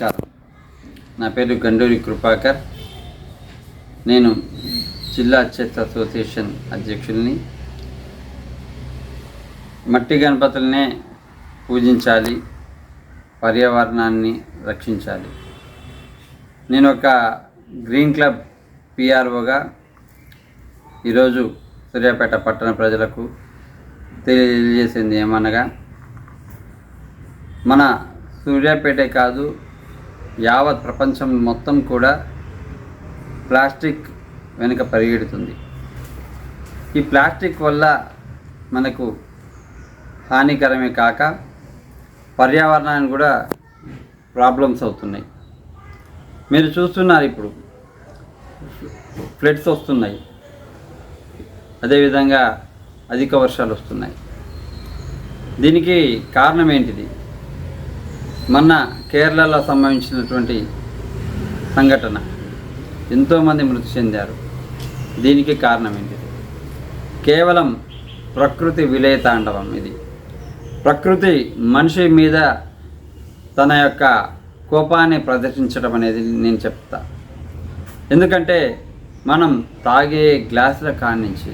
నమస్కారం నా పేరు గండూరి కృపాకర్. నేను జిల్లా చెత్త అసోసియేషన్ అధ్యక్షుల్ని మట్టి గణపతులనే పూజించాలి పర్యావరణాన్ని రక్షించాలి. నేను ఒక గ్రీన్ క్లబ్ పిఆర్ఓగా ఈరోజు సూర్యాపేట పట్టణ ప్రజలకు తెలియజేసింది ఏమనగా మన సూర్యాపేటే కాదు యావత్ ప్రపంచం మొత్తం కూడా ప్లాస్టిక్ వెనుక పరిగెడుతుంది. ఈ ప్లాస్టిక్ వల్ల మనకు హానికరమే కాక పర్యావరణానికి కూడా ప్రాబ్లమ్స్ అవుతున్నాయి. మీరు చూస్తున్నారు ఇప్పుడు. ఫ్లడ్స్ వస్తున్నాయి. అదేవిధంగా అధిక వర్షాలు వస్తున్నాయి. దీనికి కారణం ఏంటిది? మొన్న కేరళలో సంభవించినటువంటి సంఘటన. ఎంతోమంది మృతి చెందారు. దీనికి కారణం ఏంటిది కేవలం ప్రకృతి విలయతాండవం ఇది. ప్రకృతి మనిషి మీద తన యొక్క కోపాన్ని ప్రదర్శించడం అనేది నేను చెప్తా. ఎందుకంటే మనం తాగే గ్లాసుల కాడి నుంచి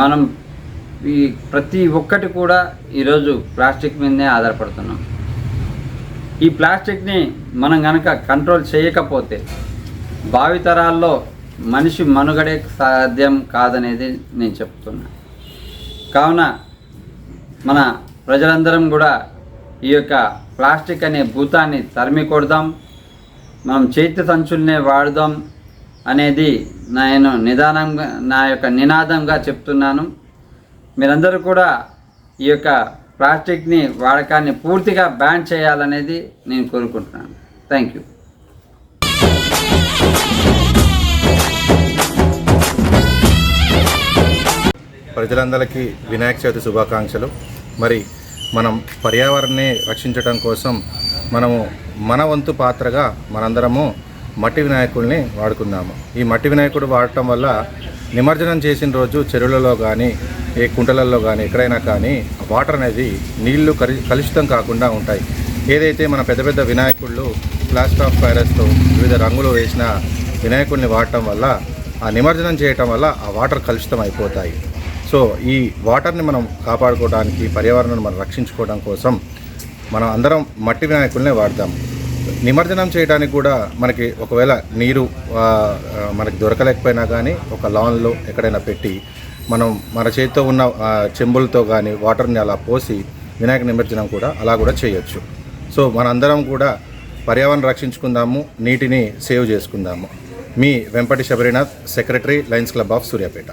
మనం ఈ ప్రతి ఒక్కటి కూడా ఈరోజు ప్లాస్టిక్ మీదనే ఆధారపడుతున్నాం. ఈ ప్లాస్టిక్ని మనం కనుక కంట్రోల్ చేయకపోతే భావితరాల్లో మనిషి మనుగడే సాధ్యం కాదనేది నేను చెప్తున్నా. కావున మన ప్రజలందరం కూడా ఈ యొక్క ప్లాస్టిక్ అనే భూతాన్ని తరిమి కొడదాం మనం చేతి సంచుల్నే వాడదాం అనేది నేను నిదానంగా నా యొక్క నినాదంగా చెప్తున్నాను. మీరందరూ కూడా ఈ యొక్క ప్లాస్టిక్ని వాడకాన్ని పూర్తిగా బ్యాన్ చేయాలనేది నేను కోరుకుంటున్నాను. థ్యాంక్ యూ ప్రజలందరికీ వినాయక చవితి శుభాకాంక్షలు. మరి మనం పర్యావరణాన్ని రక్షించడం కోసం మనము మన వంతు పాత్రగా మనందరము మట్టి వినాయకుడిని వాడుకుందాము ఈ మట్టి వినాయకుడు వాడటం వల్ల నిమజ్జనం చేసిన రోజు చెరువులలో కానీ ఏ కుంటలలో కానీ ఎక్కడైనా కానీ వాటర్ అనేది నీళ్ళు కలి కలుషితం కాకుండా ఉంటాయి. ఏదైతే మన పెద్ద పెద్ద వినాయకుళ్ళు ప్లాస్టర్ ఆఫ్ ప్యారెస్తో వివిధ రంగులు వేసిన వినాయకుడిని వాడటం వల్ల ఆ నిమజ్జనం చేయటం వల్ల ఆ వాటర్ కలుషితం అయిపోతాయి. సో ఈ వాటర్ని మనం కాపాడుకోవడానికి పర్యావరణాన్ని మనం రక్షించుకోవడం కోసం మనం అందరం మట్టి వినాయకుల్నే వాడతాం. నిమజ్జనం చేయడానికి కూడా మనకి ఒకవేళ నీరు మనకి దొరకలేకపోయినా కానీ ఒక లాన్లో ఎక్కడైనా పెట్టి మనం మన చేతితో ఉన్న చెంబులతో కానీ వాటర్ని అలా పోసి వినాయక నిమజ్జనం కూడా అలా కూడా చేయొచ్చు. సో మనందరం కూడా పర్యావరణం రక్షించుకుందాము నీటిని సేవ్ చేసుకుందాము. మీ Vempati Sabarinath secretary lions club of Suryapet.